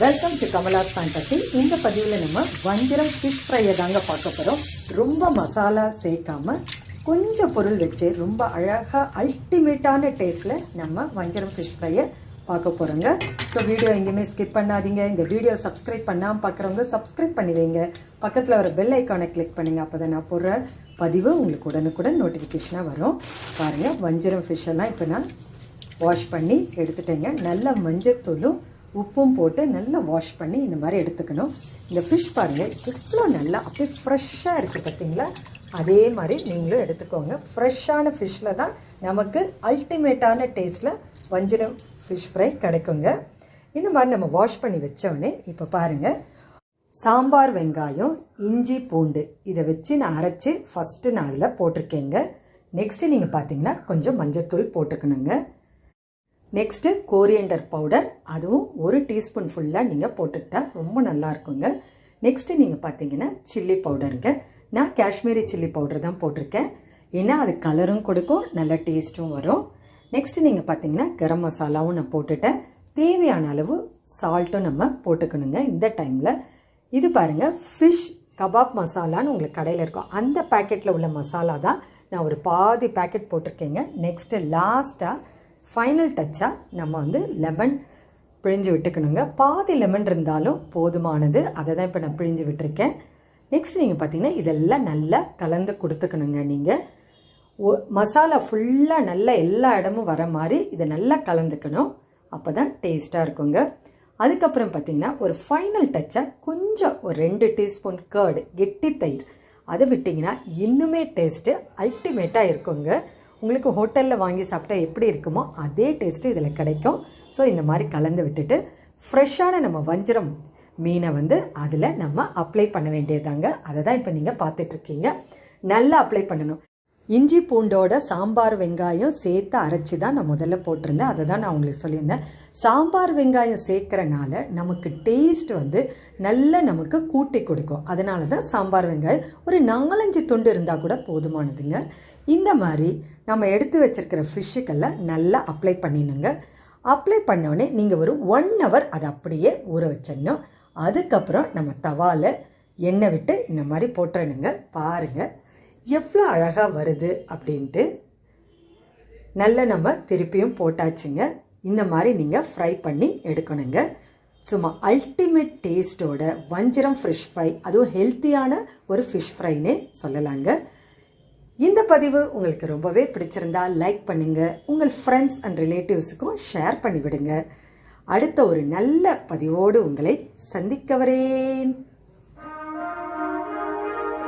Welcome to Kamala's fantasy இந்த பதிவில் நம்ம வஞ்சிரம் ஃபிஷ் ஃப்ரையை தாங்க பார்க்க போகிறோம் ரொம்ப மசாலா சேர்க்காம கொஞ்சம் பொருள் வச்சு ரொம்ப அழகாக அல்டிமேட்டான டேஸ்ட்டில் நம்ம வஞ்சிரம் ஃபிஷ் ஃப்ரையை பார்க்க போகிறோங்க ஸோ வீடியோ எங்கேயுமே ஸ்கிப் பண்ணாதீங்க. இந்த வீடியோ சப்ஸ்கிரைப் பண்ணாமல் பார்க்குறவங்க சப்ஸ்கிரைப் பண்ணி வைங்க. பக்கத்தில் ஒரு பெல் ஐக்கானை கிளிக் பண்ணுங்கள் அப்போ தான் நான் போடுற பதிவு உங்களுக்கு உடனுக்குடன் நோட்டிஃபிகேஷனாக வரும். பாருங்கள் வஞ்சிரம் ஃபிஷ்ஷெல்லாம் இப்போ நான் வாஷ் பண்ணி எடுத்துட்டேங்க. நல்லா மஞ்சத்தூளும் உப்பும் போட்டு நல்லா வாஷ் பண்ணி இந்த மாதிரி எடுத்துக்கணும். இந்த ஃபிஷ் பாருங்கள் எவ்வளோ நல்லா அப்படியே ஃப்ரெஷ்ஷாக இருக்குது பார்த்தீங்களா அதே மாதிரி நீங்களும் எடுத்துக்கோங்க. ஃப்ரெஷ்ஷான ஃபிஷ்ஷில் தான் நமக்கு அல்டிமேட்டான டேஸ்ட்டில் வஞ்சிரம் ஃபிஷ் ஃப்ரை கிடைக்குங்க. இந்த மாதிரி நம்ம வாஷ் பண்ணி வச்சோடனே இப்போ பாருங்கள் சாம்பார் வெங்காயம் இஞ்சி பூண்டு. இதை வச்சு நான் அரைச்சி ஃபஸ்ட்டு நான் அதில் போட்டிருக்கேங்க. நெக்ஸ்ட்டு நீங்கள் பார்த்தீங்கன்னா கொஞ்சம் மஞ்சத்தூள் போட்டுக்கணுங்க. நெக்ஸ்ட்டு கோரியண்டர் பவுடர் அதுவும் ஒரு டீஸ்பூன் ஃபுல்லாக நீங்கள் போட்டுக்கிட்டா ரொம்ப நல்லா இருக்குங்க. நெக்ஸ்ட்டு நீங்கள் பார்த்தீங்கன்னா சில்லி பவுடருங்க நான் காஷ்மீரி சில்லி பவுடர் தான் போட்டிருக்கேன். ஏன்னா அது கலரும் கொடுக்கும் நல்ல டேஸ்ட்டும் வரும். நெக்ஸ்ட்டு நீங்கள் பார்த்தீங்கன்னா கரம் மசாலாவும் நான் போட்டுட்டேன். தேவையான அளவு சால்ட்டும் நம்ம போட்டுக்கணுங்க. இந்த டைமில் இது பாருங்கள் ஃபிஷ் கபாப் மசாலான்னு உங்களுக்கு கடையில் இருக்கும். அந்த பேக்கெட்டில் உள்ள மசாலா தான் நான் ஒரு பாதி பேக்கெட் போட்டிருக்கேங்க. நெக்ஸ்ட்டு லாஸ்ட்டாக ஃபைனல் டச்சாக நம்ம வந்து லெமன் பிழிஞ்சு விட்டுக்கணுங்க. பாதி லெமன் இருந்தாலும் போதுமானது. அதை தான் இப்போ நான் பிழிஞ்சு விட்டுருக்கேன். நெக்ஸ்ட் நீங்கள் பார்த்தீங்கன்னா இதெல்லாம் நல்லா கலந்து கொடுத்துக்கணுங்க நீங்கள் ஒ மசாலா ஃபுல்லாக நல்லா எல்லா இடமும் வர மாதிரி இதை நல்லா கலந்துக்கணும். அப்போ தான் டேஸ்ட்டாக இருக்குங்க. அதுக்கப்புறம் பார்த்தீங்கன்னா ஒரு ஃபைனல் டச்சாக கொஞ்சம் ஒரு ரெண்டு டீஸ்பூன் கேர்டு கெட்டி தயிர். அதை விட்டிங்கன்னா இன்னுமே டேஸ்ட்டு அல்டிமேட்டாக இருக்குங்க. உங்களுக்கு ஹோட்டலில் வாங்கி சாப்பிட்டா எப்படி இருக்குமோ அதே டேஸ்ட்டு இதில் கிடைக்கும். ஸோ இந்த மாதிரி கலந்து விட்டுட்டு ஃப்ரெஷ்ஷான நம்ம வஞ்சிரம் மீனை வந்து அதில் நம்ம அப்ளை பண்ண வேண்டியதாங்க அதை தான் இப்போ நீங்கள் பார்த்துட்ருக்கீங்க நல்லா அப்ளை பண்ணணும். இஞ்சி பூண்டோட சாம்பார் வெங்காயம் சேர்த்து அரைச்சி தான் நான் முதல்ல போட்டிருந்தேன். அதை தான் நான் உங்களுக்கு சொல்லியிருந்தேன். சாம்பார் வெங்காயம் சேர்க்குறனால நமக்கு டேஸ்ட் வந்து நல்ல நமக்கு கூட்டி கொடுக்கும். அதனால தான் சாம்பார் வெங்காயம் ஒரு நாலஞ்சு துண்டு இருந்தால் கூட போதுமானதுங்க. இந்த மாதிரி நம்ம எடுத்து வச்சிருக்கிற ஃபிஷ்ஷுக்கெல்லாம் நல்லா அப்ளை பண்ணிடணுங்க அப்ளை பண்ணோடனே நீங்கள் ஒரு ஒன் ஹவர் அதை அப்படியே ஊற வச்சிடணும். அதுக்கப்புறம் நம்ம தவாவில் எண்ணெய் விட்டு இந்த மாதிரி போட்டுறணுங்க. பாருங்கள் எவ்வளோ அழகாக வருது அப்படின்ட்டு நல்ல நம்ம திருப்பியும் போட்டாச்சுங்க. இந்த மாதிரி நீங்கள் ஃப்ரை பண்ணி எடுக்கணுங்க. சும்மா அல்டிமேட் டேஸ்ட்டோட வஞ்சிரம் ஃபிஷ் ஃப்ரை அதுவும் ஹெல்த்தியான ஒரு ஃபிஷ் ஃப்ரைன்னே சொல்லலாங்க. இந்த பதிவு உங்களுக்கு ரொம்பவே பிடிச்சிருந்தா லைக் பண்ணுங்கள் உங்கள் ஃப்ரெண்ட்ஸ் அண்ட் ரிலேட்டிவ்ஸுக்கும் ஷேர் பண்ணிவிடுங்க. அடுத்த ஒரு நல்ல பதிவோடு உங்களை சந்திக்க வரேன்.